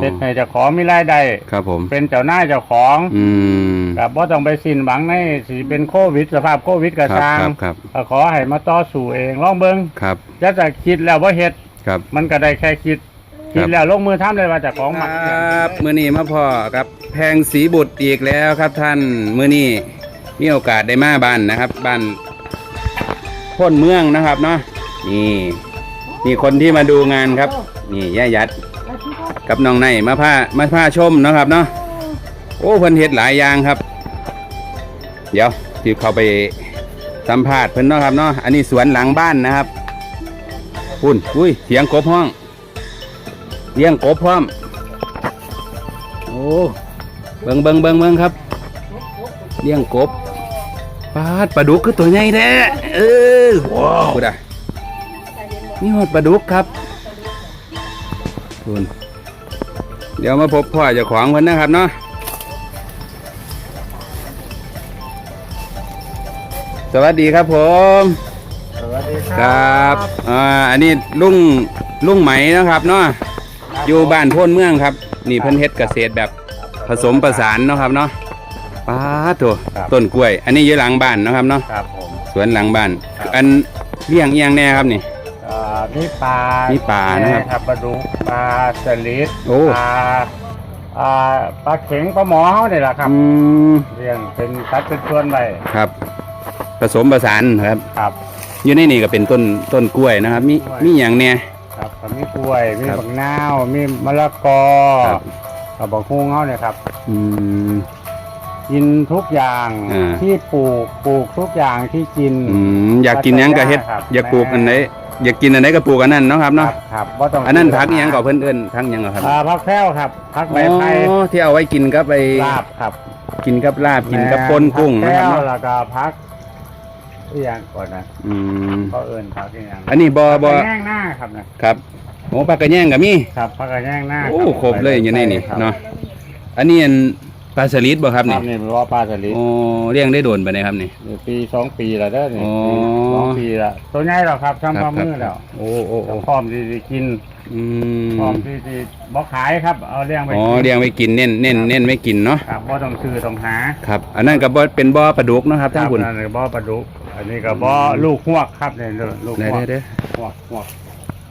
เฮ็ดให้เจ้าของมีรายได้ครับผม เป็นเจ้าหน้ายเจ้าของอืม กับบ่ต้องไปสิ้นหวังในสิเป็นโควิด สภาพโควิดก็ครับตามครับครับ ก็ขอให้มาต่อสู้เองลองเบิ่งครับ จะจะคิดแล้วบ่เฮ็ดครับ มันก็ได้แค่คิดคิดแล้วลงมือทำเลยว่าเจ้าของคมักรับมื้อนี้มาพ่อกับแพงสีบุตรอีกแล้วครับท่านมื้อนี้มีโอกาสได้มาบ้านนะครับบ้านพ้นเมืองนะครับเนาะนี่นี่คนที่มาดูงานครับ นี่ย่ายัด กับน้องในมาผ้ามาผ้าชมเนาะครับเนาะโอ้เพิ่นเฮ็ดหลายอย่างครับ เดี๋ยวที่เข้าไปสัมภาษณ์เพิ่นเนาะครับเนาะอันนี้สวนหลังบ้านนะครับพุ่นอุ้ยเสียงกบห้องเลี้ยงกบพร้อมโอ้เบิงเบิงเบิงเบิงครับเลี้ยงกบปลาดปลาดุกคือตัวใหญ่แท้เออว้าวพูดอะนี่หอดปลาดุกครับคุณ เดี๋ยวมาพบพ่อเจ้าของเพิ่นนะครับเนาะสวัสดีครับผม สวัสดีครับอ่าอันนี้ลุงลุงไหมนะครับเนาะอยู่บ้านโพ้นเมืองครับ นี่เพิ่นเฮ็ดเกษตรแบบผสมประสานเนาะครับเนาะป้าดโถต้นกล้วย อันนี้อยู่หลังบ้านเนาะครับเนาะครับผม สวนหลังบ้าน ครับ อันเลี้ยงเอียงแน่ครับนี่เอ่อ มีปลามีปลานะครับแม่ครับปลาดุกปลาสลิดโอ้ ปลาอ่าปลาเข็งปลาหมอเฮานี่แหละครับอืมเลี้ยงเป็นสัดเป็นส่วนไว้ครับ ผสมประสานครับ ครับ อยู่ในนี่ก็เป็นต้นต้นกล้วยนะครับ มีกล้วย มีอย่างเนี่ย ครับก็มีกล้วยมีครับบักนาวมีมะละกอครับ กับบักฮุ้งเฮาเนี่ยครับ อืม กินทุกอย่างอ่า ที่ปลูกปลูกทุกอย่างที่กิน อืมอยากกินหยังก็เฮ็ด ครับอยากปลูกอันไหน อยากกินอันไหนก็ปลูกอันนั้นเนาะครับครัเนาะบครับบ่ต้องอันนั้นพักอิหยังก็เพิ่นเอิ้นพักอิหยังก็ครับอ่าพักแพ้วครับพักใบไผ่อ๋อที่เอาไว้กินกับไปลาบครับกินกับลาบกินกับปนกุ้งพันะแพ้ครับวเนาะแล้วก็พักอีหยังก่อนนะอืมเขาเอิ้นพักอีหยังอันนี้บ่บ่พักกระแย่งหน้าครับนะครับโอ้ปลากระแยงก็มี ครับพักกระแย่งหน้าโอ้ครับครบเลยอยู่ในนี่ครับเนาะอันนี้อันป ลาสลิดบ่ครับครันี่บนี่เป็นว่าปลาสลิดโอ้เลี้ยงได้โดนไปไหนครับนี่ นี่ปีสองปีแล้วเด้อนี่อ๋อ สองปีแล้วตัวใหญ่แล้วครับทำความมือแล้วโอ้โอ้โอ้พร้อมที่จะกินอืพร้อมมที่จะบ่ขายครับ เอาเลี้ยงไปอ๋อกินเลี้ยงไว้กินเน้นเน้นเน้นไว้กินเนาะครับบ่ต้องซื้อต้องหาครับ อันนั้นก็บ่เป็นบ่อปลาดุกเนาะครับท่านคุณครับนั่นก็บ่ปลาดุกอันนี้ก็บ่ลูกหวกครับนี่ลูกเด้หวกเด้อ หวกหวก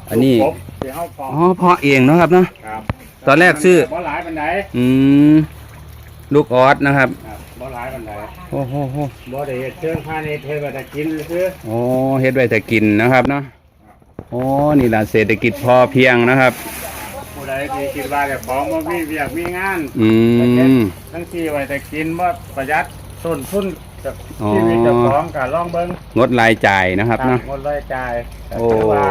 อันนี้ ลูกกบที่เฮาเพาะอ๋อเพาะเองเนาะครับเนาะ ครับตอนแรกซื้อ บ่หลายปานใด อืม ลูกออสนะครับครับบ่หลายปานใดโอ้โหโหบ่ได้เฮ็ดเชิงพาณิชย์เฮ็ดไว้แต่กินซื่อโอ้เฮ็ดไว้แต่กินนะครับเนาะโอ้นี่ล่ะเศรษฐกิจพอเพียงนะครับ ผู้ใดที่คิดว่าเจ้าของบ่มีเวียกมีงานอืมทั้งที่ไว้แต่กินบ่ประหยัดต้นทุนจากอ๋อชีวิตเจ้าของก็ลองเบิ่งงดรายจ่ายนะครับเนาะหมดรายจ่ายแต่โอ้ถือว่า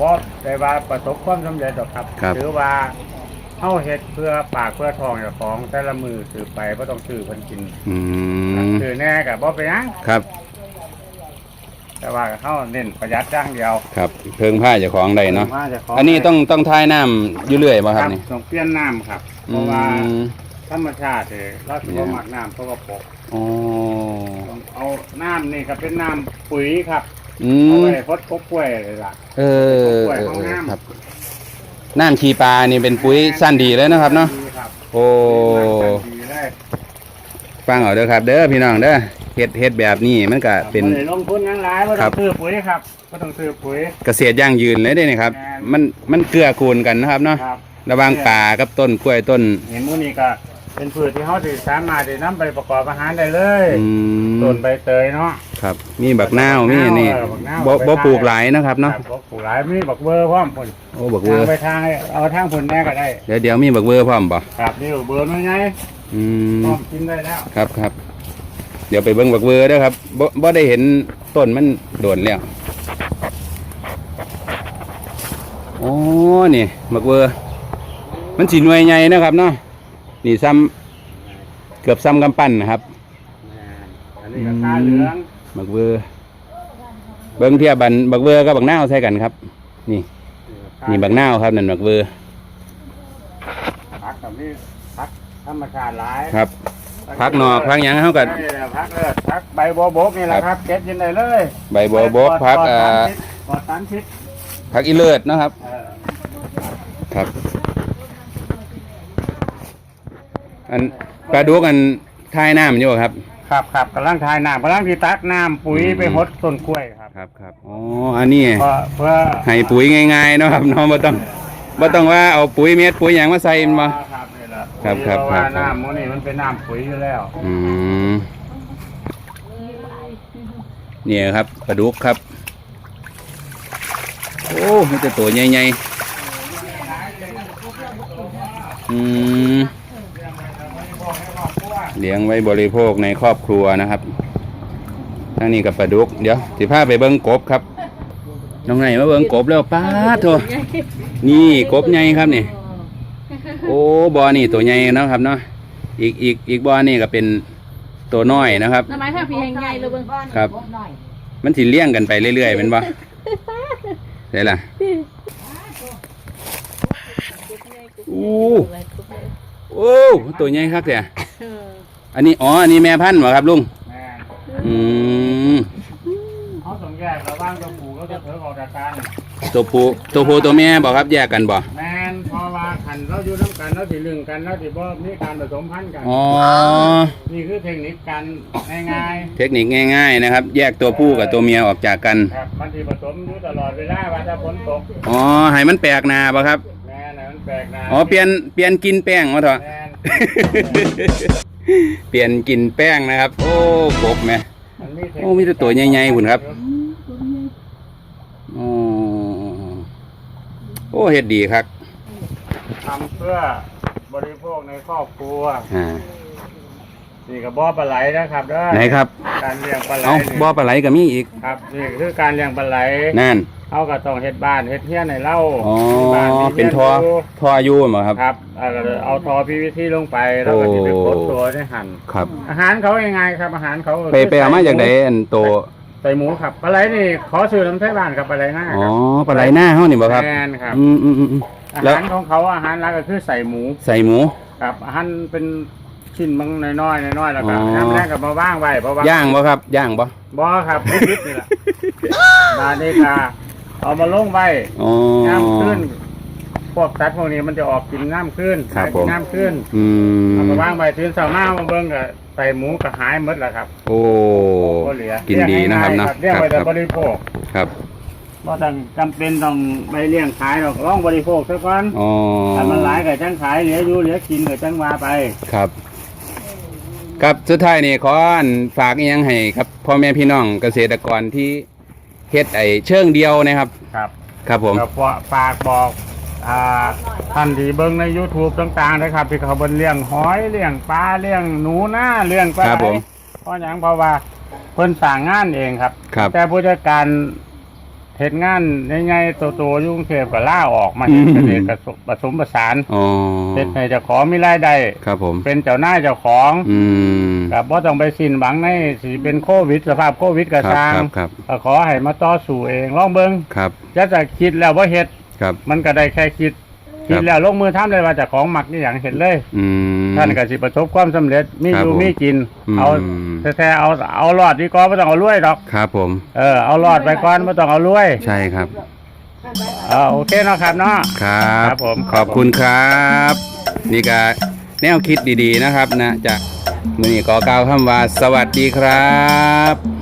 บ่ได้ว่าประสบความสำเร็จหรอกครับครับถือว่า เฮาเฮ็ดเพื่อปากเพื่อท้องเจ้าของแต่ละมือถือไปบ่ต้องซื้อเพิ่นกินอืมซื้อแน่ก็บ่เป็นหยังครับ แต่ว่าเฮาเน้นประหยัดอย่างเดียวครับ เพิงผ้าเจ้าของได้เนาะว่าจ้ขอันนี้ต้องต้องทายน้ำอยู่เรื่อยป่ะครับนี่ต้องเปลี่ยนน้ำครับ เพอืราะว่ามธรรมชาติเนี่ยเราสิบ่มักน้ำเพราะว่าปกอ๋อต้องเอาน้ำนี่ก็เป็นน้ำปุ๋ยครับอืเอามไว้พดกบกล้วยเลยล่ะ เออปล่อยเออห้องเออน้ำครับ น้ำชีปลานี่เป็นปุ๋ยสั้นดีเลยนะครับเนาะดีครับโอ้ดีเลยฟังเอาเด้อครับ เด้อพี่น้องเด้อเฮ็ดเฮ็ดแบบนี้มันก็เป็น บ่ได้ลงทุนหยังหลายบ่ครัต้อบ งซื้อปุ๋ยครับบ่ต้องซื้อปุ๋ย เกษตรยั่งยืนเลยเด้นี่ครับแม่นมันมันเกื้อกูลกันนะครับเนาะครับระหว่างป่ากับต้นกล้วยต้น เห็นหมูนี่ก็ เป็นพืชที่เขาสิสามารถที่นำไปประกอบอาหารได้เลยอืมต้นใบเตยเนาะ ครับ มีบักนาวมีนี่เออบักนาว บ่ไปบ่ทานปลูกหลายนะครับเนาะครับปลูกหลายมีบักเบอร์พร้อมพุ่นโอ้บักเวอทางร์ไปทางให้เอาทางพุ่นแน่ก็ได้ เดี๋ยวเดี๋ยวมีบักเวอร์พร้อมบ่ครับนี่บักเบอร์น้อยไงอืมพร้อมกินได้แล้วครับครับ เดี๋ยวไปเบิ่งบักเวอร์เด้อครับบ่บ่ได้เห็นต้นมันโดนแล้วโอ้นี่บักเวอร์มันสีหน่วยใหญ่นะครับเนาะ นี่ซ้ำเกือบซ้ำกำปั้นนะครับอันนี้ก็คาเหลืองบักเวอร์เบิ่งเทียบบันบักเวอร์กับบักนาวใส่กันครับ นี่ นี่บักนาวครับนั่นบักเวอร์พักกับนี่พักธรรมชาติหลายครับพักนอกพักหยังเฮากันนี่แหละพักเลิศพักใบบัวบกนี่แหละครับเก็บกินได้เลย ใบบัวบกพักปลอ่าดสารพิษปลอดสารพิษพักอีเลิศนะครับเออครับ อันปลาดุกอันทายน้ำอยู่บ่ครับ ครับครับกำลังทายน้ำกำลังที่ตักน้ำปุ๋ยอืม ไปหดต้นกล้วยครับครับครับอ๋ออันนี้เพื่อเพื่อให้ปุ๋ยง่ายๆเนาะครับเน้องบ่ต้องบ่ต้องว่าเอาปุ๋ยเม็ดปุ๋ยหยังมาใส่มันบ่ ครับนี่แหละครับครับเพาะว่าครับ น้ำมันนี่มันเป็นน้ำปุ๋ยอยู่แล้วอืมเนี่ยครับปลาดุกครับ โอ้มันจะตัวใหญ่ๆอืม เลี้ยงไว้บริโภคในครอบครัวนะครับทั้งนี้กับปลาดุก เดี๋ยวสิพาไปเบิ้งกบครับน้องไหนมาเบิ้งกบแล้วป้าดโถนี่กบใหญ่ครับนี่โอ้บอนี่ตัวใหญ่เนาะครับเนาะอีกอีกอีกบอนี่ก็เป็นตัวน้อยนะครับทำไมถ้าพี่แหงใหญ่เลยเบิ่งครับมันสิเลี้ยงกันไปเรื่อยๆเป็นบ่ได้ล่ะอู้โอ้ตัวใหญ่ครับเนี่ย อันนี้อ๋ออันนี้แม่พันธุ์เหรอครับลุงแม่อืมเขาต้องแยกระหว่างตัวผู้กับตัวเถิกออกจากกันตัวผู้ตัวผู้ตัวแม่บอกครับแยกกันบ่แม่นเพราะว่าขันเราอยู่น้ำกันเราสิลึงกันเราสิบ่มีการผสมพันธุ์กันอ๋อนี่คือเทคนิคการง่ายเทคนิคง่าย ๆ นะครับ แยกตัวผู้กับตัวเมียออกจากกันๆครับมันสิผสมอยู่ตลอดเวลาว่าถ้าฝนตกอ๋อให้มันแปลกหนาบ่ครับแม่น่ะมันแปลกนะอ๋อเปลี่ยนเปลี่ยนกินแป้งมาเถอะ แม่น เปลี่ยนกินแป้งนะครับ โอ้กบแม่มันมีเทคนิคโอ้มีแต่ตัวใหญ่ๆพุ่นครับอ๋อโอ้เฮ็ดดีครับทำเพื่อบริโภคในครอบครัวอ่านี่กับบ่อปลาไหลนะครับเด้อไหนครับ การเลี้ยงปลาไหลเอ้านี่บ่อปลาไหลก็มีอีกครับนี่คือการเลี้ยงปลาไหลนั่น เขาก็ต้องเฮ็ดบ้านเฮ็ดเฮียนให้เล่าอ๋อมีบ้านมีเป็นทอฮียยู่ทออยู่เหรอครับ ครับเอาเอาทอพีวีซีลงไปแล้วก็จะไปโอ้โคตตัวในหั่นครับ อาหารเขายังไงครับอาหารเขาไปไปเอามาจากไหนอันโตใส่หมูครับปลาไหลนี่ขอซื้อน้ำไทยบ้านครับปลาไหลหน้าอ๋อครับปลาไหลหน้าเฮานี่บ่ครับ แม่นครับอืมอืมอืมอืม อาแล้ว หารของเขาอาหารหลักก็คือใส่หมูใส่หมู ครับอาหารเป็นชิ้นบางน้อยๆน้อยๆแล้วก็อ๋อ น้ำแรกกับมาว่างไว้เพราะว่า ย่างบ่ครับ ย่างบ่บ่ครับพิษนี่แหละ บาดนี้ค่ะ เอามาลงไว้อ๋อ น้ำขึ้น พวกสัตว์พวกนี้มันจะออกกินน้ำขึ้นครับผม น้ำขึ้นอืมเอามาว่างไว้ตื่นเช้ามามาเบิ่งก็ใส่หมูก็หายหมดแล้วครับโอ้ก็เหลือกินดีนะครับเนาะเลี้ยงครับไว้คแต่รับ บริโภคครับบ่ต้องจำเป็นต้องไปเลี้ยงขายหรอกลองบริโภคซะก่อนอ๋อถ้ามันหลายก็จังขายเหลืออยู่เหลือกินก็จังว่าไป ครับ ครับสุดท้ายนี่ขออันฝากอีกอยังให้ครับพ่อแม่พี่น้องเกษตรกรที่ เฮ็ดไอ้เชิงเดียวนะครับ ครับครับผมก็ฝากบอกอ่าท่านที่เบิ่งใน YouTube ต่างๆนะครับที่เขาเบิ่งเลี้ยงหอยเลี้ยงปลาเลี้ยงหนูนาเลี้ยงปลาครับผมเพราะหยังเพราะว่าเพิ่นสั่งงานเองครับ ครับ แต่ผู้จัดการเฮ็ดงานง่ายๆโตๆอยุ่กรุงเทพก็ล่าออกมาเฮ็ดอืมเกษตรผสมผสานอ๋อเฮ็ดให้เจ้าของมีรายได้ครับผม เป็นเจ้าหน้ายเจ้าของ อืม ครับบ่ต้องไปสิ้นหวังในสิเป็นโควิด สภาพโควิดก็ครับสร้างครับครับ ก็ขอให้มาต่อสู้เองลองเบิ่งครับจะจะคิดแล้วบ่เฮ็ดครับ มันก็ได้แค่คิด คิดแล้วลงมือทำเลยว่าเจะของหมักนี่อย่างเห็นเลย อืม ท่านก็สิประสบความสำเร็จมีครัอบยู่ผมมีกิน อืม เอาแท้ๆเอาเอารอดดีกว่าไม่ต้องเอารวยดอกครับผม เออเอารอดไปก่อนไม่ต้องเอารวยใช่ครับ เออโอเคเนาะครับเนาะ ครับ ครับผม ขอบคุณครับ นี่ก็แนวคิดดีๆนะครับนะจาก วันนี้ก็กล่าวคำว่าสวัสดีครับ